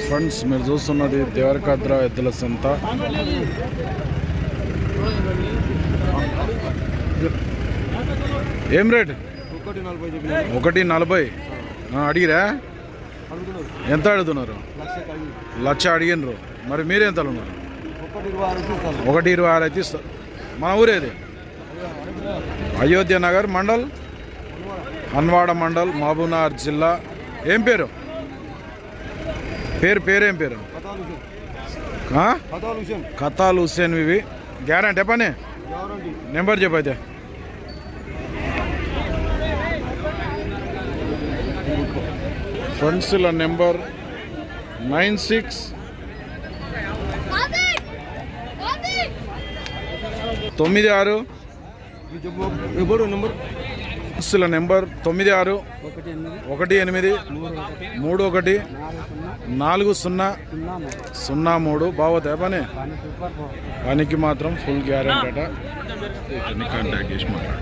Friends మీరు చూస్తున్నది దేవరకాద్ర ఎద్దుల సంత. ఏం రేట్? ఒకటి నలభై. అడిగిరా? ఎంత అడుగుతున్నారు? లక్ష అడిగినరు. మరి మీరు ఎంత ఉన్నారు ఒకటి ఇరవై ఆరు అయితే ఇస్తారు మన ఊరేది అయోధ్య నగర్ మండల్ అన్వాడ మండల్ మహబూబ్నగర్ జిల్లా. ఏం పేరు? పేరు పేరేం పేరు? కతాల్ హుసేన్ హుస్సేన్ ఇవి గ్యారంటీ పని నెంబర్ చెప్పైతే ఫ్రెండ్స్ల నెంబర్ నైన్ సిక్స్. తొమ్మిది ఆరు. నువ్వు నెంబర్? బస్సుల నెంబర్ తొమ్మిది ఆరు ఒకటి ఎనిమిది మూడు ఒకటి నాలుగు సున్నా సున్నా మూడు. సున్నా బాగోతాయి పని? పనికి మాత్రం ఫుల్ గ్యారెంటీ అట. కాంటాక్ట్ చేసి మాట్లాడు.